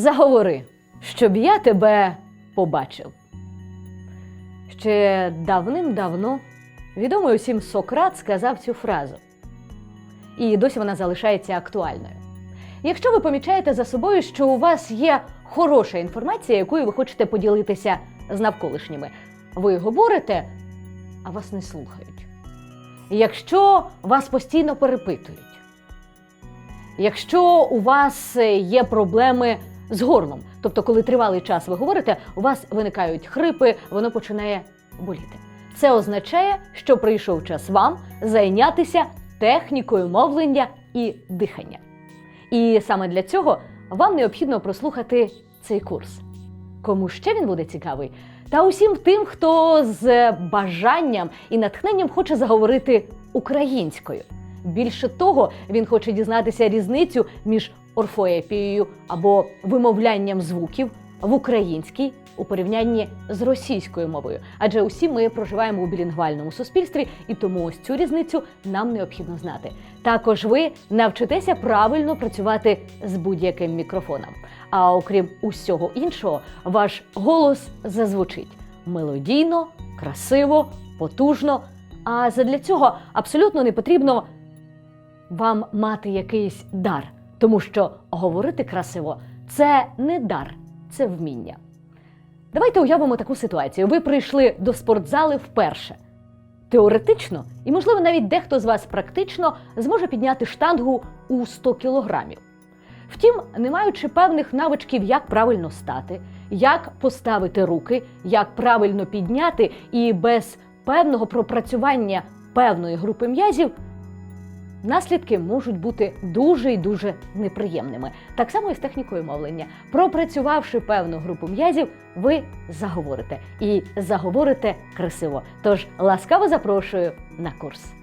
Заговори, щоб я тебе побачив. Ще давним-давно відомий усім Сократ сказав цю фразу. І досі вона залишається актуальною. Якщо ви помічаєте за собою, що у вас є хороша інформація, якою ви хочете поділитися з навколишніми, ви говорите, а вас не слухають. Якщо вас постійно перепитують, якщо у вас е, є проблеми з горлом, тобто, коли тривалий час ви говорите, у вас виникають хрипи, воно починає боліти. Це означає, що прийшов час вам зайнятися технікою мовлення і дихання. І саме для цього вам необхідно прослухати цей курс. Кому ще він буде цікавий? Та усім тим, хто з бажанням і натхненням хоче заговорити українською. Більше того, він хоче дізнатися різницю між орфоепією або вимовлянням звуків в українській у порівнянні з російською мовою. Адже усі ми проживаємо у білінгвальному суспільстві, і тому ось цю різницю нам необхідно знати. Також ви навчитеся правильно працювати з будь-яким мікрофоном. А окрім усього іншого, ваш голос зазвучить мелодійно, красиво, потужно. А задля цього абсолютно не потрібно вам мати якийсь дар, тому що говорити красиво це не дар, це вміння. Давайте уявимо таку ситуацію. Ви прийшли до спортзали вперше. Теоретично, і, можливо, навіть дехто з вас практично зможе підняти штангу у 100 кілограмів. Втім, не маючи певних навичків, як правильно стати, як поставити руки, як правильно підняти, і без певного пропрацювання певної групи м'язів, наслідки можуть бути дуже і дуже неприємними. Так само і з технікою мовлення. Пропрацювавши певну групу м'язів, ви заговорите і заговорите красиво. Тож ласкаво запрошую на курс.